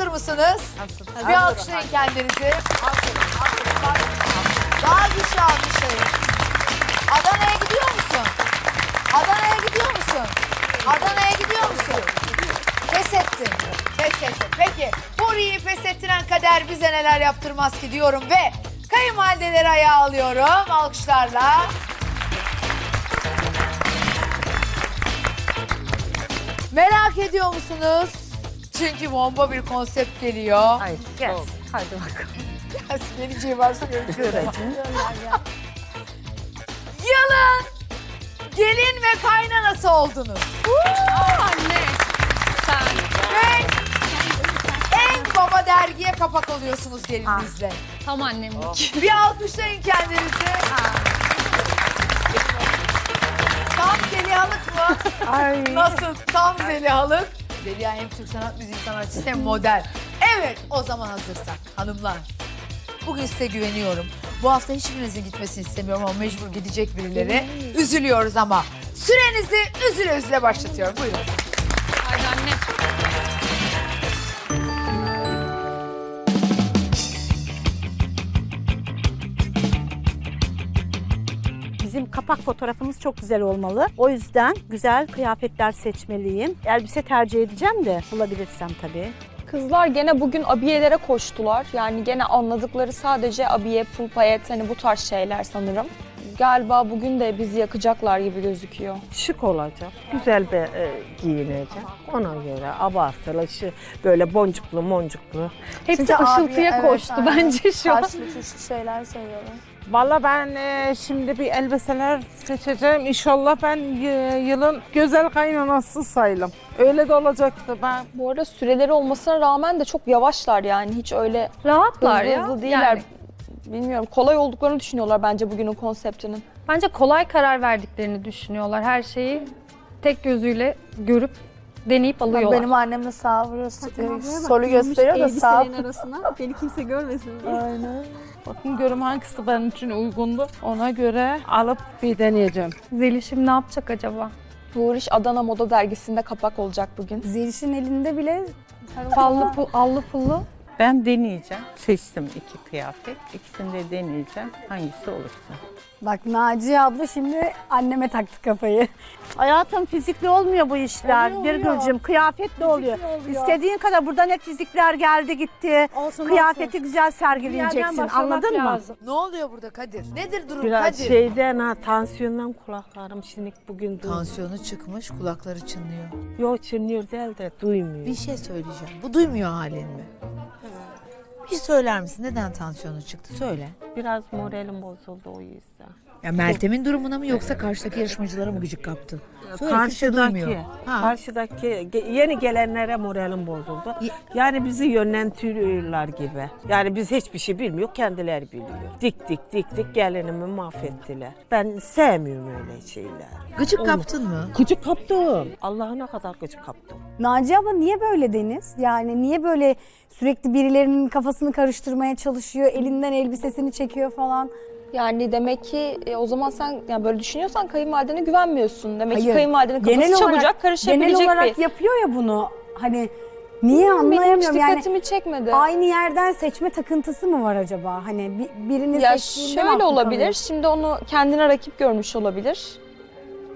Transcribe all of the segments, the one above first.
hazır mısınız? Hazır. Bir alkışlayın kendinizi. Daha güçlü alkışlayın. Adana'ya gidiyor musun? Adana'ya gidiyor musun? Adana'ya gidiyor musun? Pes ettin. Pes ettin. Peki Huri'yi pes ettiren kader bize neler yaptırmaz ki diyorum ve kayınvalideleri ayağa alıyorum alkışlarla. Merak ediyor musunuz? Çünkü bomba bir konsept geliyor. Hayır gel. Hadi bakalım. Geleceği varsa göreceğiz. Göreceğim. Yılın gelin ve kaynanası oldunuz. Anne. Sen. Ve en baba dergiye kapak oluyorsunuz gelininizle. Tam annemlik. Bir alkışlayın kendinizi. Tam Zelihalık mı? Ay. Nasıl? Tam Zelihalık. Zeliha hem Türk sanat müziği sanatçısı hem model. Evet o zaman hazırsak hanımlar. Bugün size güveniyorum. Bu hafta hiçbirinizin gitmesini istemiyorum ama mecbur gidecek birileri. Üzülüyoruz ama. Sürenizi üzüle üzüle başlatıyorum. Buyurun. Hadi anne. Kapak fotoğrafımız çok güzel olmalı. O yüzden güzel kıyafetler seçmeliyim. Elbise tercih edeceğim de bulabilirsem tabii. Kızlar gene bugün abiyelere koştular. Yani gene anladıkları sadece abiye, pul payet hani bu tarz şeyler sanırım. Galiba bugün de bizi yakacaklar gibi gözüküyor. şık olacak. Güzel bir e, giyinecek. Ona göre abartılı, şu böyle boncuklu moncuklu. Hepsi Çünkü abi, ışıltıya evet, koştu aynen. bence şu an. Tuşlu şeyler seviyorum. Valla ben e, şimdi bir elbiseler seçeceğim. İnşallah ben e, yılın güzel kaynanası sayılım. Öyle de olacaktı ben. Bu arada süreleri olmasına rağmen de çok yavaşlar yani. Hiç öyle Rahatlar hızlı ya. hızlı değiller. Yani Bilmiyorum kolay olduklarını düşünüyorlar bence bugünün konseptinin. bence kolay karar verdiklerini düşünüyorlar. Her şeyi tek gözüyle görüp deneyip alıyorlar. Benim annem de sağ solu gösteriyor da sağ. arasına beni kimse görmesin diye. Aynen. Bakın görüm hangisi benim için uygundu. Ona göre alıp bir deneyeceğim. Zelişim ne yapacak acaba? Tuğriş Adana Moda dergisinde kapak olacak bugün. Zeliş'in elinde bile Fallı, pu, allı pullu. Ben deneyeceğim. Seçtim iki kıyafet. İkisini de deneyeceğim. Hangisi olursa. Bak Naciye abla şimdi anneme taktı kafayı. Hayatım fizikli olmuyor bu işler. Oluyor, Bir gülcüm kıyafetle oluyor. İstediğin kadar burada ne fizikler geldi gitti. Olsun Kıyafeti güzel sergileyeceksin. Anladın mı? Ne oluyor burada Kadir? Nedir durum Biraz Kadir? şeyden ha tansiyondan kulaklarım şimdi bugün duymuyor. Tansiyonu çıkmış, kulakları çınlıyor. Yok çınlıyor değil de duymuyor. Bir şey söyleyeceğim. Bu duymuyor halin mi? Bir söyler misin? Neden tansiyonu çıktı? Söyle. Biraz moralim bozuldu o yüzden. Ya Meltem'in durumuna mı yoksa karşıdaki yarışmacılara mı gıcık kaptı? Duymuyor. Karşıdaki, Ha. karşıdaki yeni gelenlere moralim bozuldu. Yani bizi yönlendiriyorlar gibi. Yani biz hiçbir şey bilmiyor, kendileri biliyor. Dik dik dik dik gelinimi mahvettiler. Ben sevmiyorum öyle şeyler. Gıcık kaptın mı? Gıcık kaptım. Allah'ına kadar gıcık kaptım. Naciye abla niye böyle Deniz? Yani niye böyle sürekli birilerinin kafasını karıştırmaya çalışıyor, elinden elbisesini çekiyor falan. Yani demek ki e, o zaman sen yani böyle düşünüyorsan kayınvalidene güvenmiyorsun. Demek ki Hayır. kayınvalidenin kafası Genel olarak- çabucak karışabilecek Genel olarak bir. yapıyor ya bunu. Hani niye Benim hiç anlayamıyorum yani. dikkatimi çekmedi. Aynı yerden seçme takıntısı mı var acaba? Hani bir- birini Ya seçtiğinde şöyle olabilir. kalıyor? Şimdi onu kendine rakip görmüş olabilir.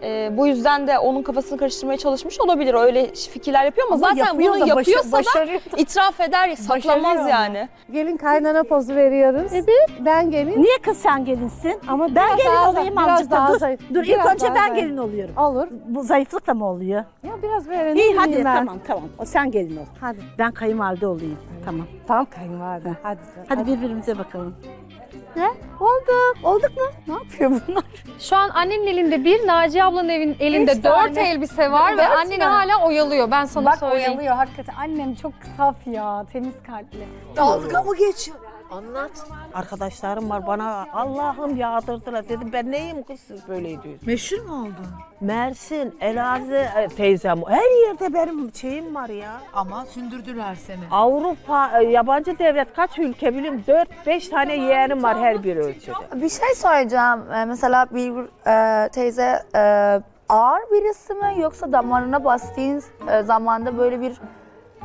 Ee, bu yüzden de onun kafasını karıştırmaya çalışmış olabilir. Öyle fikirler yapıyor ama, Ama zaten yapıyor bunu da başa- yapıyorsa da başarıyor da. itiraf eder, saklamaz ama. yani. Gelin kaynana pozu veriyoruz. Evet. Ben gelin. Niye kız sen gelinsin? Ama Ben biraz gelin daha- olayım biraz azıcık da daha dur. zayıf- Dur ilk önce ben zayıf. gelin oluyorum. Olur. Bu zayıflıkla mı oluyor? Ya biraz böyle İyi hadi ben. tamam tamam. O sen gelin ol. Hadi. Ben kayınvalide olayım. Tamam. Tam kayınvalide. Hadi. canım. Hadi birbirimize bakalım. Olduk. Olduk mu? Ne yapıyor bunlar? Şu an annenin elinde bir, Naciye ablanın evin elinde Üç dört tane. elbise var ve Dört anneni mü? hala oyalıyor. Ben sana Bak söyleyeyim. oyalıyor hakikaten. Annem çok saf ya. Temiz kalpli. Dalga mı geçiyor? Anlat. Arkadaşlarım var bana Allah'ım yağdırdılar dedim ben neyim kız siz böyle ediyorsunuz. Meşhur mu oldu? Mersin, Elazığ e, teyzem her yerde benim şeyim var ya. Ama sündürdüler seni. Avrupa, e, yabancı devlet kaç ülke bileyim 4-5 tane yeğenim var her bir ölçüde. Bir şey söyleyeceğim. Ee, Mesela bir e, teyze e, ağır birisi mi yoksa damarına bastığın e, zamanda böyle bir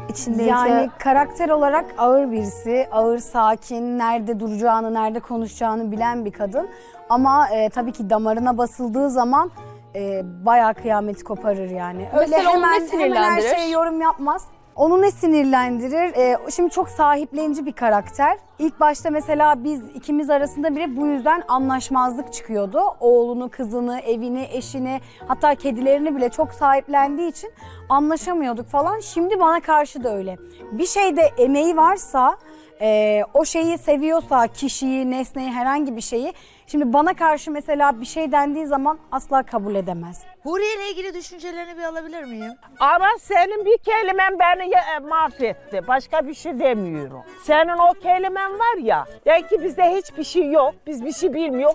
içindeki Yani karakter olarak ağır birisi, ağır, sakin, nerede duracağını, nerede konuşacağını bilen bir kadın. Ama e, tabii ki damarına basıldığı zaman e, bayağı kıyameti koparır yani. Öyle Mesela onu ne hemen, hemen her sinirlendirir? şeye yorum yapmaz. Onu ne sinirlendirir? E, şimdi çok sahiplenici bir karakter. İlk başta mesela biz ikimiz arasında bile bu yüzden anlaşmazlık çıkıyordu. Oğlunu, kızını, evini, eşini hatta kedilerini bile çok sahiplendiği için anlaşamıyorduk falan. Şimdi bana karşı da öyle. Bir şeyde emeği varsa, e, o şeyi seviyorsa, kişiyi, nesneyi, herhangi bir şeyi. Şimdi bana karşı mesela bir şey dendiği zaman asla kabul edemez. Huriye ile ilgili düşüncelerini bir alabilir miyim? Ama senin bir kelimen beni ya- e, mahvetti. Başka bir şey demiyorum. Senin o kelimen var ya, de ki bizde hiçbir şey yok, biz bir şey bilmiyor.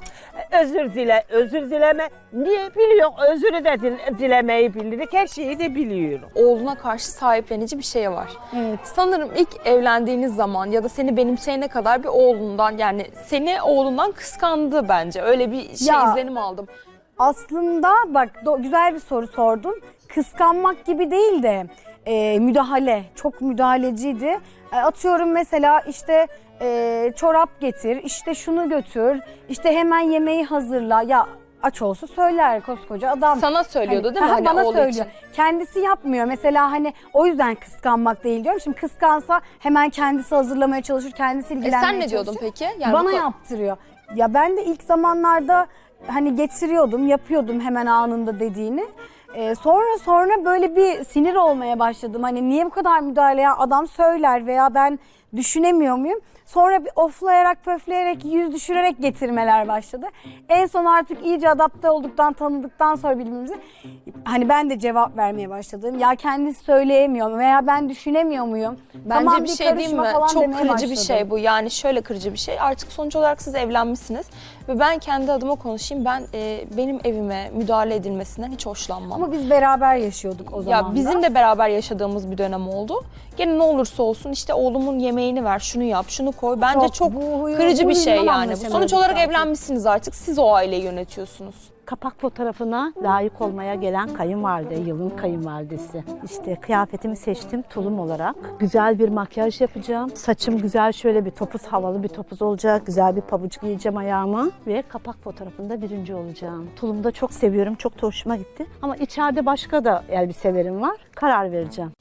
Özür dile, özür dileme. Niye biliyor? Özürü de dil- dilemeyi bildik, her şeyi de biliyorum. Oğluna karşı sahiplenici bir şey var. Evet. Sanırım ilk evlendiğiniz zaman ya da seni benimseyene kadar bir oğlundan yani seni oğlundan kıskandı bence. Öyle bir şey Ya. izlenim aldım. Aslında bak do- güzel bir soru sordun. Kıskanmak gibi değil de e, müdahale. Çok müdahaleciydi. E, atıyorum mesela işte e, çorap getir, işte şunu götür, işte hemen yemeği hazırla. Ya aç olsa söyler koskoca adam. Sana söylüyordu Hani, değil mi? aha, Hani bana oğlu söylüyor. için. Kendisi yapmıyor. Mesela hani o yüzden kıskanmak değil diyorum. Şimdi kıskansa hemen kendisi hazırlamaya çalışır, kendisi E ilgilenmeye sen ne diyordun çalışır. peki? Yani Bana bu- yaptırıyor. Ya ben de ilk zamanlarda hani getiriyordum, yapıyordum hemen anında dediğini. Ee, sonra sonra böyle bir sinir olmaya başladım. Hani niye bu kadar müdahale ya adam söyler veya ben düşünemiyor muyum? Sonra bir oflayarak, pöfleyerek, yüz düşürerek getirmeler başladı. En son artık iyice adapte olduktan, tanıdıktan sonra birbirimizi hani ben de cevap vermeye başladım. Ya kendisi söyleyemiyor veya ben düşünemiyor muyum? Bence Tamam, bir şey karışma mi? Çok kırıcı bir başladım. şey bu. Yani şöyle kırıcı bir şey. Artık sonuç olarak siz evlenmişsiniz ve ben kendi adıma konuşayım. Ben e, benim evime müdahale edilmesinden hiç hoşlanmam. Ama biz beraber yaşıyorduk o zaman ya bizim de beraber yaşadığımız bir dönem oldu. Gene ne olursa olsun işte oğlumun yemeğini ver, şunu yap, şunu koy. Bence Çok, çok, bu kırıcı bu bir şey yani. Sonuç olarak zaten. evlenmişsiniz artık. Siz o aileyi yönetiyorsunuz. Kapak fotoğrafına layık olmaya gelen kayınvalide, yılın kayınvalidesi. İşte kıyafetimi seçtim tulum olarak. Güzel bir makyaj yapacağım. Saçım güzel şöyle bir topuz, havalı bir topuz olacak. Güzel bir pabuç giyeceğim ayağıma. Ve kapak fotoğrafında birinci olacağım. Tulumu da çok seviyorum, çok da hoşuma gitti. Ama içeride başka da elbiselerim var. Karar vereceğim.